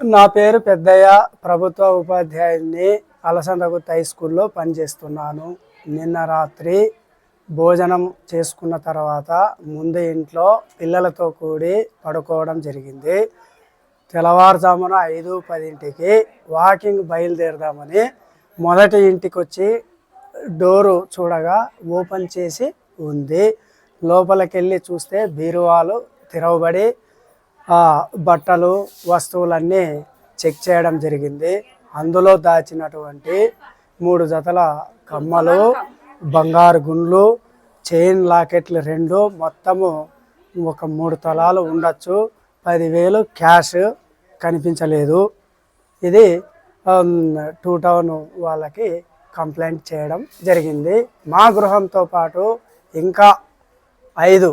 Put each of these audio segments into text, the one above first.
నా పేరు పెద్దయ్య. ప్రభుత్వ ఉపాధ్యాయుని అలసందగుత్త హై స్కూల్లో పనిచేస్తున్నాను. నిన్న రాత్రి భోజనం చేసుకున్న తర్వాత ముందు ఇంట్లో పిల్లలతో కూడి పడుకోవడం జరిగింది. తెల్లవారుజామున ఐదు పదింటికి వాకింగ్ బయలుదేరదామని మొదటి ఇంటికి వచ్చి డోరు చూడగా ఓపెన్ చేసి ఉంది. లోపలికెళ్ళి చూస్తే బీరువాలు తెరవబడి బట్టలు వస్తువులన్నీ చెక్ చేయడం జరిగింది. అందులో దాచినటువంటి మూడు జతల కమ్మలు బంగారు గుండ్లు చైన్ లాకెట్లు రెండు మొత్తము ఒక మూడు తలాలు ఉండొచ్చు. పదివేలు క్యాష్ కనిపించలేదు. ఇది టూ టౌన్ వాళ్ళకి కంప్లైంట్ చేయడం జరిగింది. మా గృహంతో పాటు ఇంకా ఐదు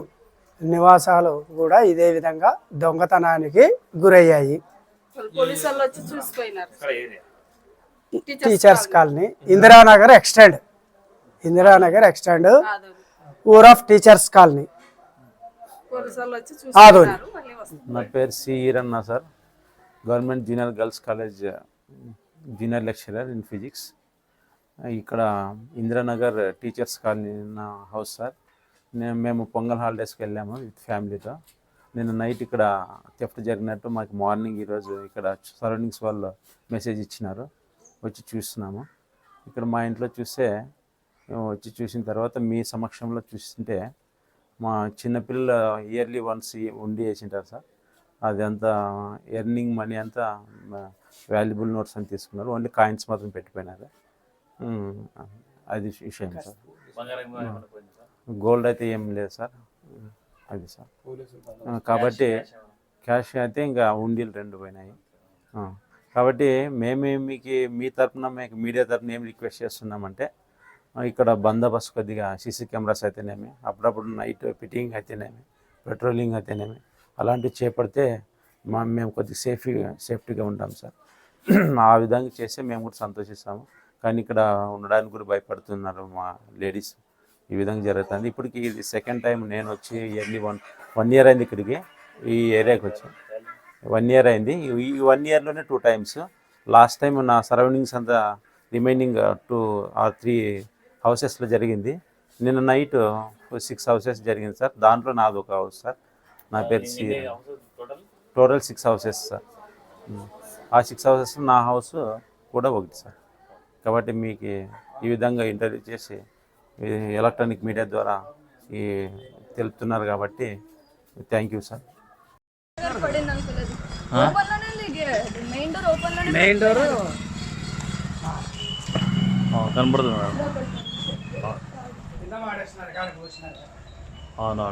నివాసాలు కూడా ఇదే విధంగా దొంగతనానికి గురయ్యాయి. Teachers colony Indiranagar extend Indiranagar extend ఊర్ ఆఫ్ టీచర్స్ కాలనీ ఆదోని. నా పేరు C Eranna sir. Government junior girls college junior lecturer in physics ఇక్కడ ఇందిరానగర్ టీచర్స్ కాలనీ నా హౌస్ సార్. నేను మేము పొంగల్ హాలిడేస్కి వెళ్ళాము విత్ ఫ్యామిలీతో. నేను నైట్ ఇక్కడ థెఫ్ట్ జరిగినట్టు మాకు మార్నింగ్ ఈరోజు ఇక్కడ సరౌండింగ్స్ వాళ్ళు మెసేజ్ ఇచ్చినారు. వచ్చి చూస్తున్నాము. ఇక్కడ మా ఇంట్లో చూస్తే మేము వచ్చి చూసిన తర్వాత మీ సమక్షంలో చూస్తుంటే మా చిన్నపిల్లల ఇయర్లీ వన్స్ ఉండి వేసింటారు సార్. అదంతా ఎర్నింగ్ మనీ అంతా వాల్యుబుల్ నోట్స్ అని తీసుకున్నారు. ఓన్లీ కాయిన్స్ మాత్రం పెట్టిపోయినారు. అది విషయం సార్. గోల్డ్ అయితే ఏం లేదు సార్. అది సార్. కాబట్టి క్యాష్ అయితే ఇంకా ఉండీలు రెండు పోయినాయి. కాబట్టి మేమే మీకు మీ తరపున మీకు మీడియా తరపున ఏం రిక్వెస్ట్ చేస్తున్నామంటే ఇక్కడ బందోబస్తు కొద్దిగా సీసీ కెమెరాస్ అయితేనేమి అప్పుడప్పుడు నైట్ ఫిట్టింగ్ అయితేనేమి పెట్రోలింగ్ అయితేనేమి అలాంటివి చేపడితే మా మేము కొద్దిగా సేఫ్గా సేఫ్టీగా ఉంటాం సార్. ఆ విధంగా చేస్తే మేము కూడా సంతోషిస్తాము. కానీ ఇక్కడ ఉండడానికి కూడా భయపడుతున్నారు మా లేడీస్. ఈ విధంగా జరుగుతుంది. ఇప్పటికి ఇది సెకండ్ టైం నేను వచ్చి ఇయర్లీ వన్ వన్ ఇయర్ అయింది ఇక్కడికి. ఈ ఏరియాకి వచ్చి. వన్ ఇయర్ అయింది. ఈ వన్ ఇయర్లోనే టూ టైమ్స్ లాస్ట్ టైం నా సరౌండింగ్స్ అంతా రిమైనింగ్ టూ ఆర్ త్రీ హౌసెస్లో జరిగింది. నిన్న నైట్ సిక్స్ హౌసెస్ జరిగింది సార్. దాంట్లో నాది ఒక హౌస్ సార్. నా పేరు C total six houses sir. ఆ సిక్స్ హౌసెస్ నా హౌస్ కూడా ఒకటి సార్. కాబట్టి మీకు ఈ విధంగా ఇంటర్వ్యూ చేసి ఎలక్ట్రానిక్ మీడియా ద్వారా ఈ తెలుపుతున్నారు కాబట్టి thank you sir main door ఓపెన్లోనే main door కనబడుతుంది మేడం? అవును